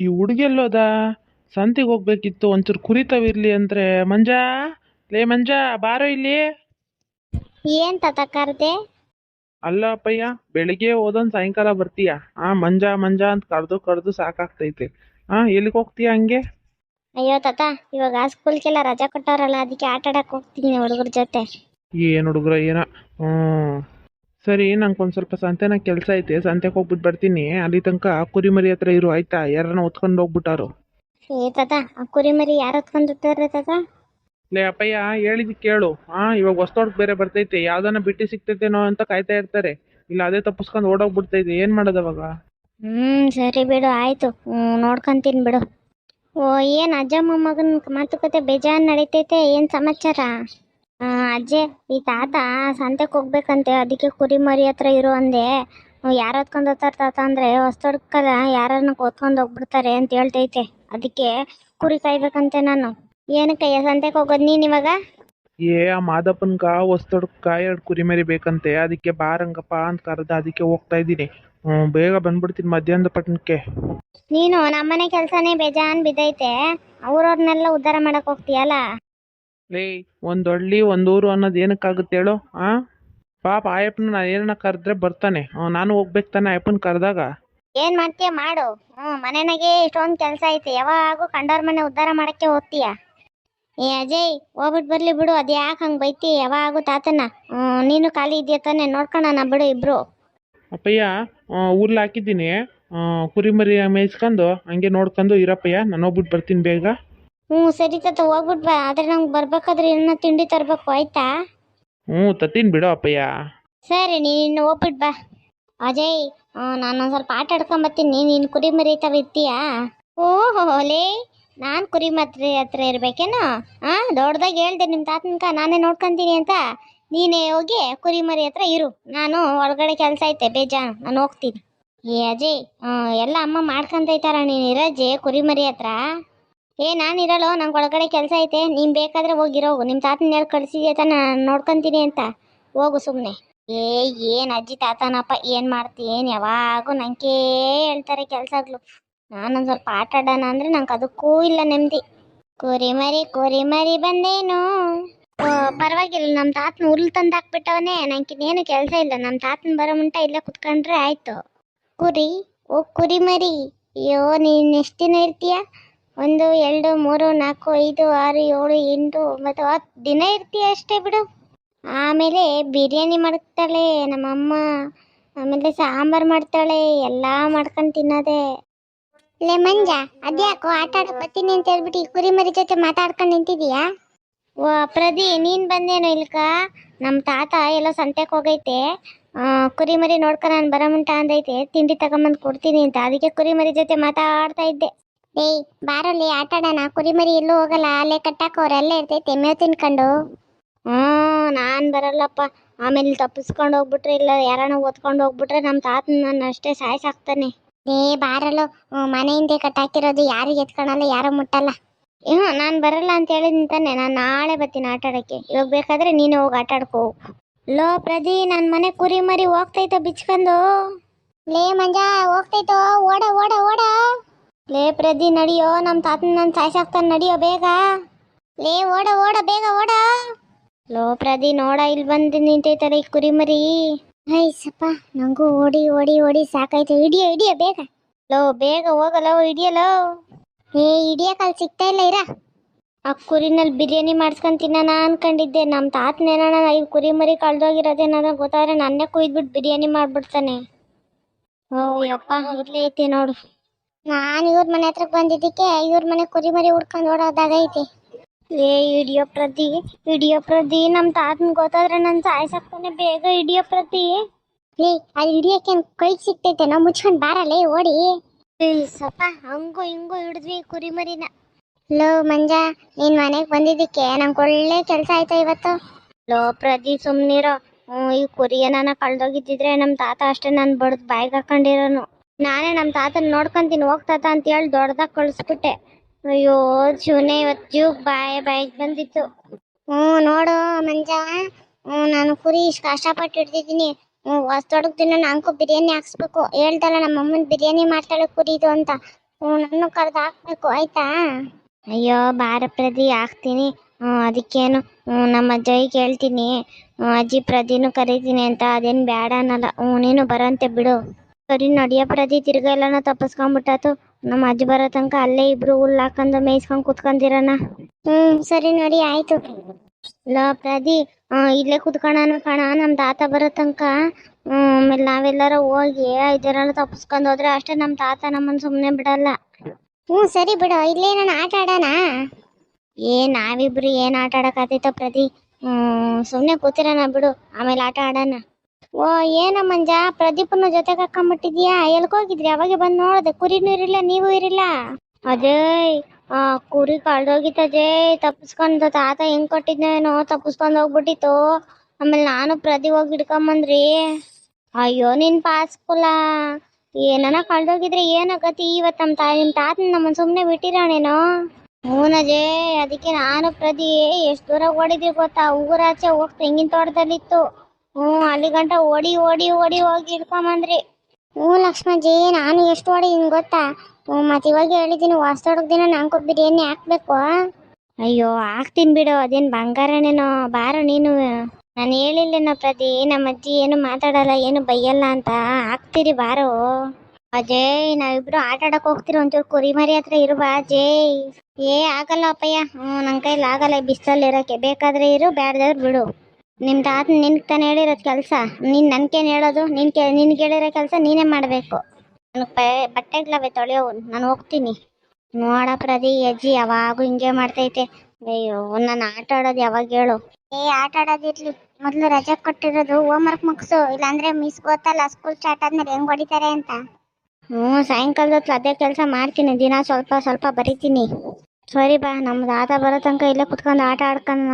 ಈ ಹುಡುಗಿ ಹೋದ ಸಂತಿಗೆ ಹೋಗ್ಬೇಕಿತ್ತು ಒಂಚೂರು ಕುರಿತಾವಿರ್ಲಿ ಅಂದ್ರೆ. ಮಂಜಾ? ಲೇ ಮಂಜಾ ಬಾರೋ ಇಲ್ಲಿ. ಏನ್ ತಾತ ಕರ್ದೆ? ಅಲ್ಲ ಅಪ್ಪಯ್ಯ ಬೆಳಿಗ್ಗೆ ಹೋದೊಂದ್ ಸಾಯಂಕಾಲ ಬರ್ತೀಯ? ಆ ಮಂಜಾ ಮಂಜಾ ಅಂತ ಕರ್ದು ಕರ್ದು ಸಾಕಾಗ್ತೈತೆ. ಆ ಎಲ್ಲಿಗೆ ಹೋಗ್ತೀಯ ಹಂಗೆ? ಅಯ್ಯೋ ತಾತ ಇವಾಗ ಸ್ಕೂಲ್ಗೆಲ್ಲ ರಜಾ ಕೊಟ್ಟವ್ರಲ್ಲ ಅದಕ್ಕೆ ಆಟ ಆಡಕ್ ಹೋಗ್ತೀನಿ ಹುಡುಗರ ಜೊತೆ. ಏನ್ ಹುಡುಗ್ರ ಏನ? ಹ್ಞೂ ಸರಿ ನಂಗೆ ಒಂದು ಸ್ವಲ್ಪ ಸಂತೆನ ಕೆಲಸ ಐತೆ ಸಂತೆಗೆ ಹೋಗ್ಬಿಟ್ಟು ಬರ್ತೀನಿ. ಅಲ್ಲಿ ತನಕ ಕುರಿ ಮರಿ ಹತ್ರ ಇರು ಆಯ್ತಾ? ಯಾರನ್ನ ಹೊತ್ಕೊಂಡು ಹೋಗ್ಬಿಟ್ಟಾರು ಏ ತಾತ ಆ ಕುರಿಮರಿ ಯಾರು ಹೊತ್ಕೊಂಡಿರ್ತಾರೆ ತಾತ? ಲೇ ಅಪ್ಪಯ್ಯ ಹೇಳಿದ್ ಕೇಳು. ಹಾ ಇವಾಗ ಹೊಸ್ತೋಟಕ್ಕೆ ಬೇರೆ ಬರ್ತೈತೆ. ಯಾವ್ದಾನ ಬಿಟ್ಟು ಸಿಗ್ತೈತೇನೋ ಅಂತ ಕಾಯ್ತಾ ಇರ್ತಾರೆ. ಇಲ್ಲ ಅದೇ ತಪ್ಪಿಸ್ಕೊಂಡು ಓಡೋಗ್ಬಿಡ್ತೈತೆ. ಏನ್ ಮಾಡೋದು ಅವಾಗ ಹ್ಮ್ ಸರಿ ಬಿಡು ಆಯ್ತು. ಹ್ಮ್ ನೋಡ್ಕೊಂತೀನಿ ಬಿಡು. ಓ ಏನ್ ಅಜ್ಜ ಮೊಮ್ಮಗನ ಮಾತುಕತೆ ಬೇಜಾನ್ ನಡೀತೈತೆ? ಏನ್ ಸಮಾಚಾರ? ಆ, ಅಜ್ಜೆ ಈ ತಾತ ಸಂತೆಗೆ ಹೋಗ್ಬೇಕಂತೆ ಅದಕ್ಕೆ ಕುರಿ ಮರಿ ಹತ್ರ ಇರು ಅಂದೆ. ಯಾರು ಹೊತ್ಕೊಂಡು ಹೋಗ್ತಾರ ತಾತ ಅಂದ್ರೆ ಹೊಸ್ತೊಡ್ಕಲ್ಲ ಯಾರನ್ನ ಹೊತ್ಕೊಂಡು ಹೋಗ್ಬಿಡ್ತಾರೆ ಅಂತ ಹೇಳ್ತೈತೆ. ಅದಕ್ಕೆ ಕುರಿ ಕಾಯ್ಬೇಕಂತೆ ನಾನು. ಏನಕ್ಕಯ್ಯ ಸಂತೆಗೆ ಹೋಗೋದು ನೀನ್ ಇವಾಗ? ಏ ಆ ಮಾದಪ್ಪನ್ಗ ಹೊಸ್ತಡ್ಕ ಎರಡು ಕುರಿ ಮರಿ ಬೇಕಂತೆ. ಅದಕ್ಕೆ ಬಾರಂಗಪ್ಪ ಅಂತ ಕರೆದ ಅದಕ್ಕೆ ಹೋಗ್ತಾ ಇದ್ದೀನಿ. ಹ್ಮ್ ಬೇಗ ಬಂದ್ಬಿಡ್ತೀನಿ ಮಧ್ಯಾಹ್ನದ ಪಟ್ಟಣಕ್ಕೆ ನೀನು ನಮ್ಮನೆ ಕೆಲ್ಸನೇ ಬೇಜಾನ್ ಬಿದ್ದೈತೆ. ಅವ್ರವ್ರನ್ನೆಲ್ಲ ಉದ್ಧಾರ ಮಾಡಕ್ ಹೋಗ್ತೀಯಲ್ಲ? ಲೇ ಒಂದ್ ಹಳ್ಳಿ ಒಂದ್ ಊರು ಅನ್ನೋದು ಏನಕ್ಕಾಗುತ್ತೆ ಹೇಳು ಆ? ಪಾಪ ಆಯಪ್ಪನ ನಾನು ಏನನ್ನ ಕರೆದ್ರೆ ಬರ್ತಾನೆ. ನಾನು ಹೋಗ್ಬೇಕು ತಾನೆ ಆಯಪ್ಪನ ಕರೆದಾಗ. ಏನ್ ಮಾಡ್ತೀಯ? ಮಾಡು. ಹ್ಮ್ ಮನೆನಾಗೆ ಇಷ್ಟೊಂದ್ ಕೆಲ್ಸ ಐತೆ. ಯಾವಾಗೂ ಕಂಡವ್ರ ಮನೆ ಉದ್ಧಾರ ಮಾಡಕ್ಕೆ ಹೋಗ್ತೀಯ? ಏ ಅಜಯ್ ಹೋಗ್ಬಿಟ್ ಬರ್ಲಿ ಬಿಡು. ಅದ್ ಯಾಕೆ ಹಂಗ್ ಬೈತಿ? ಯಾವಾಗೂ ತಾತನ. ಹ್ಮ್ ನೀನು ಖಾಲಿ ಇದೆಯಾ ತಾನೆ? ನೋಡ್ಕೊಳಣ ಬಿಡು ಇಬ್ರು. ಅಪ್ಪಯ್ಯ ಊರ್ಲ್ ಹಾಕಿದ್ದೀನಿ. ಕುರಿಮರಿ ಕುರಿ ಮರಿ ಮೇಯಿಸ್ಕೊಂಡು ಹಂಗೆ ನೋಡ್ಕೊಂಡು ಇರಪ್ಪಯ್ಯ ನಾನು ಹೋಗ್ಬಿಟ್ಟು ಬರ್ತೀನಿ ಬೇಗ. ಹ್ಮ್ ಸರಿ ತಾತ ಹೋಗ್ಬಿಟ್ ಬಾ. ಆದ್ರೆ ನಂಗೆ ಬರ್ಬೇಕಾದ್ರೆ ಏನ ತಿಂಡಿ ತರ್ಬೇಕು ಆಯ್ತಾ? ಹ್ಞೂ ತತ್ತೀನಿ ಬಿಡು ಅಪ್ಪಯ್ಯ. ಸರಿ ನೀನು ಹೋಗ್ಬಿಟ್ ಬಾ. ಅಜಯ್ ನಾನು ಒಂದು ಸ್ವಲ್ಪ ಆಟ ಆಡ್ಕೊಂಬತ್ತೀನಿ. ನೀನು ಕುರಿ ಮರಿ ಥರ ಇರ್ತೀಯಾ? ಓಹೋ ಲೇ ನಾನು ಕುರಿ ಮಾತ್ರೆ ಹತ್ರ ಇರಬೇಕೇನೋ? ಹಾಂ ದೊಡ್ಡದಾಗಿ ಹೇಳ್ದೆ ನಿಮ್ಮ ತಾತನಕ ನಾನೇ ನೋಡ್ಕೊಂತೀನಿ ಅಂತ. ನೀನೇ ಹೋಗಿ ಕುರಿ ಮರಿ ಹತ್ರ ಇರು. ನಾನು ಒಳಗಡೆ ಕೆಲಸ ಐತೆ ಬೇಜಾನು ನಾನು ಹೋಗ್ತೀನಿ. ಏ ಅಜಯ್ ಎಲ್ಲ ಅಮ್ಮ ಮಾಡ್ಕೊಂತೈತಾರ ನೀನು ಇರಜೆ ಕುರಿ ಮರಿ ಹತ್ರ? ಏ ನಾನು ಇರಲ್ಲೋ ನಂಗೆ ಒಳಗಡೆ ಕೆಲಸ ಐತೆ. ನೀನು ಬೇಕಾದ್ರೆ ಹೋಗಿರೋವು ನಿಮ್ಮ ತಾತನ ಯಾರು ಕಳಿಸಿದ್ಯಾ ನಾನು ನೋಡ್ಕೊಂತೀನಿ ಅಂತ. ಹೋಗು ಸುಮ್ಮನೆ ಏ ಏನು ಅಜ್ಜಿ ತಾತನಪ್ಪ ಏನು ಮಾಡ್ತೀನಿ ಯಾವಾಗೂ ನಂಗೆ ಹೇಳ್ತಾರೆ ಕೆಲ್ಸಗಳು. ನಾನೊಂದು ಸ್ವಲ್ಪ ಆಟ ಆಡೋಣ ಅಂದರೆ ನಂಗೆ ಅದಕ್ಕೂ ಇಲ್ಲ ನೆಮ್ಮದಿ ಕುರಿಮರಿ ಕುರಿಮರಿ ಕುರಿ ಮರಿ ಬಂದೇನು? ಓ, ಪರವಾಗಿಲ್ಲ ನಮ್ಮ ತಾತನ ಹುಲ್ ತಂದು ಹಾಕ್ಬಿಟ್ಟವನೇ ನಂಗಿನ್ನೇನು ಕೆಲಸ ಇಲ್ಲ. ನಮ್ಮ ತಾತನ ಬರೋ ಮುಂಟ ಇಲ್ಲೇ ಕುತ್ಕೊಂಡ್ರೆ ಆಯಿತು. ಕುರಿ ಓ ಕುರಿ ಮರಿ. ಅಯ್ಯೋ ನೀನು ಎಷ್ಟು ದಿನ ಇರ್ತೀಯ? ಒಂದು ಎರಡು ಮೂರು ನಾಲ್ಕು ಐದು ಆರು ಏಳು ಎಂಟು ಒಂಬತ್ತು ಹತ್ತು. ದಿನ ಇರ್ತೀಯ ಅಷ್ಟೇ ಬಿಡು. ಆಮೇಲೆ ಬಿರಿಯಾನಿ ಮಾಡ್ತಾಳೆ ನಮ್ಮಮ್ಮ. ಆಮೇಲೆ ಸಾಂಬಾರ್ ಮಾಡ್ತಾಳೆ. ಎಲ್ಲ ಮಾಡ್ಕೊಂಡು ತಿನ್ನೋದೆ. ಲೇ ಮಂಜ ಅದ್ಯಾಕೋ ಆಟ ಆಡಕ್ ಬರ್ತೀನಿ ಅಂತ ಹೇಳ್ಬಿಟ್ಟು ಈ ಕುರಿ ಮರಿ ಜೊತೆ ಮಾತಾಡ್ಕೊಂಡು ನಿಂತಿದೀಯಾ? ಓ ಪ್ರದಿ ನೀನ್ ಬಂದೇನೋ ಇಲ್ಕ? ನಮ್ಮ ತಾತ ಎಲ್ಲ ಸಂತೆಗೆ ಹೋಗೈತೆ. ಕುರಿ ಮರಿ ನೋಡ್ಕೊಂಡು ನಾನು ಬರಮುಂಟ ಅಂದೈತೆ. ತಿಂಡಿ ತಗೊಂಬಂದು ಕೊಡ್ತೀನಿ ಅಂತ. ಅದಕ್ಕೆ ಕುರಿ ಮರಿ ಜೊತೆ ಮಾತಾಡ್ತಾ ಇದ್ದೆ. ಏಯ್ ಬಾರಲ್ಲಿ ಆಟ ಆಡೋಣ. ಕುರಿಮರಿ ಎಲ್ಲೂ ಹೋಗಲ್ಲ. ಅಲ್ಲೇ ಕಟ್ಟಾಕ ಅಲ್ಲೇ ಇರ್ತೈತೆ. ಮೇವು ತಿನ್ಕೊಂಡು. ಹ್ಞೂ ನಾನು ಬರಲ್ಲಪ್ಪ. ಆಮೇಲೆ ತಪ್ಪಿಸ್ಕೊಂಡು ಹೋಗ್ಬಿಟ್ರೆ ಇಲ್ಲ ಯಾರಾನ ಓದ್ಕೊಂಡು ಹೋಗ್ಬಿಟ್ರೆ ನಮ್ಮ ತಾತನ ನನ್ನ ಅಷ್ಟೇ ಸಾಯ್ಸಾಕ್ತಾನೆ. ಏ ಬಾರಲ್ಲ. ಮನೆ ಹಿಂದೆ ಕಟ್ಟಾಕಿರೋದು ಯಾರು ಎತ್ಕೊಳಲ್ಲ ಯಾರು ಮುಟ್ಟಲ್ಲ. ಹ್ಞೂ ನಾನು ಬರಲ್ಲ ಅಂತ ಹೇಳಿ ನಿಂತಾನೆ. ನಾನು ನಾಳೆ ಬರ್ತೀನಿ ಆಟ ಆಡೋಕ್ಕೆ. ಇವಾಗ ಬೇಕಾದ್ರೆ ನೀನು ಹೋಗಿ ಆಟ ಆಡ್ಕೋ. ಲೋ ಪ್ರದಿ ನನ್ನ ಮನೆ ಕುರಿ ಮರಿ ಹೋಗ್ತೈತೋ ಬಿಚ್ಕೊಂಡು. ಲೇ ಮಂಜ ಹೋಗ್ತೈತೋ? ಓಡ ಓಡ ಓಡ. ಲೇ ಪ್ರದಿ ನಡಿಯೋ ನಮ್ಮ ತಾತನ ನನ್ನ ಸಾಯ್ಸಾಕ್ತಾನೆ ನಡಿಯೋ ಬೇಗ. ಲೇ, ಓಡ ಓಡ, ಬೇಗ ಓಡ. ಲೋ ಪ್ರದಿ ನೋಡ ಇಲ್ಲಿ ಬಂದು ನಿಂತೈತಲ್ಲ ಈ ಕುರಿಮರಿ. ಸಪ್ಪ, ನಂಗೂ ಓಡಿ ಓಡಿ ಓಡಿ ಸಾಕಾಯ್ತು. ಹಿಡಿಯೋ ಹಿಡಿಯೋ ಬೇಗ. ಲೋ, ಬೇಗ ಹೋಗಲೋ ಹಿಡಿಯಲೋ ಏ ಹಿಡಿಯಕಲ್ ಸಿಗ್ತಾ ಇಲ್ಲ, ಇರ. ಆ ಕುರಿನಲ್ಲಿ ಬಿರಿಯಾನಿ ಮಾಡ್ಸ್ಕೊಂಡ್ ತಿನ್ನೋಣ ಅನ್ಕೊಂಡಿದ್ದೆ. ನಮ್ಮ ತಾತನೇನಣ್ಣ ಈ ಕುರಿ ಮರಿ ಕಳ್ದೋಗಿರೋದೇನಾರ ಗೊತ್ತಾದ್ರೆ ನನ್ನೇ ಕುಯ್ದ್ಬಿಟ್ಟು ಬಿರಿಯಾನಿ ಮಾಡ್ಬಿಡ್ತಾನೆ. ಓ, ಯಪ್ಪ, ಇರ್ಲಿ ಐತಿ ನೋಡು. ನಾನು ಇವ್ರ ಮನೆ ಹತ್ರಕ್ಕೆ ಬಂದಿದ್ದಕ್ಕೆ ಇವ್ರ ಮನೆ ಕುರಿ ಮರಿ ಹುಡ್ಕೊಂಡು ಓಡೋದಾಗೈತಿ ಏ ಇಡಿಯೋ ಪ್ರತಿ ಇಡಿಯೋ ಪ್ರತಿ ನಮ್ಮ ತಾತನ ಗೊತ್ತಾದ್ರೆ ನನ್ನ ಸಾಯ್ಸಾಕ್ತಾನೆ ಬೇಗ ಇಡಿಯೋ ಪ್ರತಿ. ಲೇ ಅಲ್ಲಿ ಹಿಡಿಯಕ್ಕೆ ಕೈ ಸಿಗ್ತೈತೆ? ನಾವು ಮುಚ್ಕೊಂಡು ಬಾರಲ್ಲೇ, ಓಡಿ. ಸ್ವಲ್ಪ ಹಂಗು ಹಿಂಗು ಹಿಡಿದ್ವಿ ಕುರಿ ಮರಿನ. ಲೋ, ಮಂಜ, ನೀನ್ ಮನೆಗೆ ಬಂದಿದ್ದಕ್ಕೆ ನಂಗೆ ಒಳ್ಳೆ ಕೆಲಸ ಆಯ್ತಾ ಇವತ್ತು? ಲೋ, ಪ್ರತಿ, ಸುಮ್ನಿರೋ. ಹ್ಞೂ ಈ ಕುರಿ ಏನಾನ ಕಳ್ದೋಗಿದ್ದಿದ್ರೆ ನಮ್ಮ ತಾತ ಅಷ್ಟೇ ನಾನು ಬಡ್ದು ಬಾಯ್ಗೆ ಹಾಕೊಂಡಿರೋನು. ನಾನೇ ನಮ್ಮ ತಾತನ ನೋಡ್ಕೊಂತೀನಿ ಹೋಗ್ತಾತ ಅಂತ ಹೇಳಿ ದೊಡ್ಡದಾಗ ಕಳಿಸ್ಬಿಟ್ಟೆ. ಅಯ್ಯೋ, ಶಿವನೇ ಇವತ್ತು ಜೀವಕ್ಕೆ ಬಾಯ್, ಬಾಯಿಗೆ ಬಂದಿತ್ತು. ಹ್ಞೂ, ನೋಡು ಮಂಜ. ಹ್ಞೂ, ನಾನು ಕುರಿ ಇಷ್ಟು ಕಷ್ಟಪಟ್ಟು ಹಿಡ್ದಿದ್ದೀನಿ. ಹ್ಞೂ ಹೊಸ ದಿನ ನಂಗೂ ಬಿರಿಯಾನಿ ಹಾಕ್ಸ್ಬೇಕು. ಹೇಳ್ತಾಳೆ ನಮ್ಮ ಅಮ್ಮನ ಬಿರಿಯಾನಿ ಮಾಡ್ತಾಳೆ ಕುರಿದು ಅಂತ. ಹ್ಞೂ ನಾನು ಕರೆದು ಹಾಕ್ಬೇಕು, ಆಯ್ತಾ? ಅಯ್ಯೋ ಬಾರ ಪ್ರದಿ ಹಾಕ್ತೀನಿ. ಹ್ಞೂ, ಅದಕ್ಕೇನು? ಹ್ಞೂ, ನಮ್ಮ ಅಜ್ಜಿಗೆ ಹೇಳ್ತೀನಿ. ಹ್ಞೂ, ಅಜ್ಜಿ ಪ್ರದಿನೂ ಕರಿತೀನಿ ಅಂತ, ಅದೇನು ಬೇಡ ಅನ್ನಲ್ಲ. ಹ್ಞೂ, ನೀನು ಬರಂತೆ ಬಿಡು. ಸರಿ ನಡಿಯೋ ಪ್ರದಿ ತಿರ್ಗಾ ತಪ್ಪಸ್ಕೊಂಡ್ ಬಿಟ್ಟಾತು ನಮ್ಮ ಅಜ್ಜಿ ಬರೋ ತನಕ ಅಲ್ಲೇ ಇಬ್ರು ಹುಲ್ಲು ಹಾಕೊಂಡು ಮೇಯ್ಸ್ಕೊಂಡು ಕುತ್ಕೊಂಡಿರೋಣ. ಹ್ಮ್ ಸರಿ ನೋಡಿ ಆಯ್ತು. ಲೋ ಪ್ರದಿ ಇಲ್ಲೇ ಕುತ್ಕೊಳ್ಳೋಣ ಕಣ ನಮ್ಮ ತಾತ ಬರೋ ತನಕ. ಆಮೇಲೆ ನಾವೆಲ್ಲರ ಹೋಗಿ ಇದನ್ನೆಲ್ಲ ತಪ್ಪಿಸ್ಕೊಂಡ್ ಹೋದ್ರೆ ಅಷ್ಟೇ ನಮ್ಮ ತಾತ ನಮ್ಮನ್ ಸುಮ್ಮನೆ ಬಿಡಲ್ಲ. ಹ್ಞೂ ಸರಿ ಬಿಡು ಇಲ್ಲೇ ನಾನು ಆಟ ಆಡೋಣ ಏ ನಾವಿಬ್ರು ಏನು ಆಟ ಆಡೋಕ್ಕಾಗ್ತೈತೋ ಪ್ರದಿ ಸುಮ್ಮನೆ ಕೂತಿರೋಣ ಬಿಡು ಆಮೇಲೆ ಆಟ ಆಡೋಣ. ಓ, ಏನ ಮಂಜ, ಪ್ರದೀಪನ ಜೊತೆಗೆ ಹಾಕೊಂಬಿಟ್ಟಿದ್ಯಾ ಎಲ್ಕೋಗಿದ್ರಿ ಅವಾಗೆ ಬಂದು ನೋಡಿದೆ ಕುರಿನೂ ಇರಿಲ್ಲ ನೀವು ಇರಿಲ್ಲ? ಅಜಯ್ ಆ, ಕುರಿ ಕಳ್ದೋಗಿತ್ತು ಅಜಯ್ ತಪ್ಪಿಸ್ಕೊಂಡು ತಾತ ಹೆಂಗ್ ಕೊಟ್ಟಿದ್ನೇನೋ ತಪ್ಪಿಸ್ಕೊಂಡು ಹೋಗ್ಬಿಟ್ಟಿತ್ತು. ಆಮೇಲೆ ನಾನು ಪ್ರದಿ ಹೋಗಿ ಹಿಡ್ಕೊಂಬಂದ್ರಿ. ಅಯ್ಯೋ, ನಿನ್ ಪಾಸ್ಕುಲ. ಏನನ ಕಳ್ದೋಗಿದ್ರೆ ಏನಾಗತಿ ಇವತ್ತು ನಮ್ಮ ತಾಯಿ ನಿಮ್ಮ ತಾತನ ನಮ್ಮನ್ನು ಸುಮ್ಮನೆ ಬಿಟ್ಟಿರೋಣೇನೋ ಹೂನಜೇ ಅದಕ್ಕೆ ನಾನು ಪ್ರದಿ ಎಷ್ಟು ದೂರ ಓಡಿದ್ರಿ ಗೊತ್ತಾ? ಊರಾಚೆ ಹೋಗಿ ತೆಂಗಿನ ತೋಟದಲ್ಲಿತ್ತು. ಹ್ಞೂ, ಅಲ್ಲಿ ಗಂಟ ಓಡಿ ಓಡಿ ಓಡಿ ಹೋಗಿ ಹಿಡ್ಕೊಂಬಂದ್ರಿ. ಹ್ಞೂ ಲಕ್ಷ್ಮಜ್ಜಿ ನಾನು ಎಷ್ಟು ಓಡಿದೀನಿ ಗೊತ್ತಾ? ಹ್ಞೂ ಮತ್ತು ಇವಾಗ ಹೇಳಿದ್ದೀನಿ ಹೊಸ್ದೊಡಗ್ ದಿನ ನಂಗೆ ಬಿರಿಯಾನಿ ಹಾಕ್ಬೇಕು. ಅಯ್ಯೋ, ಹಾಕ್ತೀನಿ ಬಿಡು, ಅದೇನು ಬಂಗಾರನೇನೋ, ಬಾರೋ ನೀನು. ನಾನು ಹೇಳಿಲ್ಲೇನೋ ಪ್ರತಿ ನಮ್ಮ ಅಜ್ಜಿ ಏನು ಮಾತಾಡಲ್ಲ, ಏನು ಬೈಯಲ್ಲ ಅಂತ. ಹಾಕ್ತೀರಿ ಬಾರೋ. ಅಜಯ್ ನಾವಿಬ್ರು ಆಟ ಆಡಕ್ ಹೋಗ್ತಿರೋ, ಒಂಚೂರು ಕುರಿ ಮರಿ ಹತ್ರ ಇರು ಬಾ ಏ, ಆಗಲ್ಲ ಅಪ್ಪಯ್ಯ. ಹ್ಞೂ ನನ್ನ ಕೈಲಿ ಆಗಲ್ಲ ಬಿಸಿಲಲ್ಲಿ ಇರೋಕ್ಕೆ ಬೇಕಾದ್ರೆ ಇರು, ಬ್ಯಾಡ್ದಾದ್ರೆ ಬಿಡು. ನಿಮ್ಮ ತಾತ ನಿನ್ಗೆ ತಾನೇ ಹೇಳಿರೋದು ಕೆಲಸ. ನೀನು ನನ್ಗೇನು ಹೇಳೋದು? ನಿನ್ ಕೇ ಹೇಳಿರೋ ಕೆಲಸ ನೀನೇ ಮಾಡಬೇಕು. ನನಗೆ ಬಟ್ಟೆ ಬಟ್ಟೆಗಳವೆ ತೊಳೆಯೋವು. ನಾನು ಹೋಗ್ತೀನಿ. ನೋಡ ಪ್ರದಿ ಅಜ್ಜಿ ಯಾವಾಗೂ ಹಿಂಗೆ ಮಾಡ್ತೈತೆ. ಅಯ್ಯೋ, ನಾನು ಆಟ ಆಡೋದು ಯಾವಾಗ ಹೇಳು. ಏ, ಆಟ ಆಡೋದಿರ್ಲಿ ಮೊದಲು ರಜೆ ಕೊಟ್ಟಿರೋದು ಹೋಮ್ವರ್ಕ್ ಮುಗಿಸು. ಇಲ್ಲಾಂದ್ರೆ ಮಿಸ್ ಗೊತ್ತಲ್ಲ ಸ್ಕೂಲ್ ಸ್ಟಾರ್ಟ್ ಆದ್ಮೇಲೆ ಹೆಂಗ್ ಹೊಡಿತಾರೆ ಅಂತ. ಹ್ಞೂ ಸಾಯಂಕಾಲದ ಹೊತ್ತು ಅದೇ ಕೆಲಸ ಮಾಡ್ತೀನಿ. ದಿನ ಸ್ವಲ್ಪ ಸ್ವಲ್ಪ ಬರಿತೀನಿ. ಸರಿ ಬಾ ನಮ್ಮ ತಾತ ಬರೋ ತನಕ ಇಲ್ಲೇ ಕುತ್ಕೊಂಡು ಆಟ ಆಡ್ಕೊಂಡ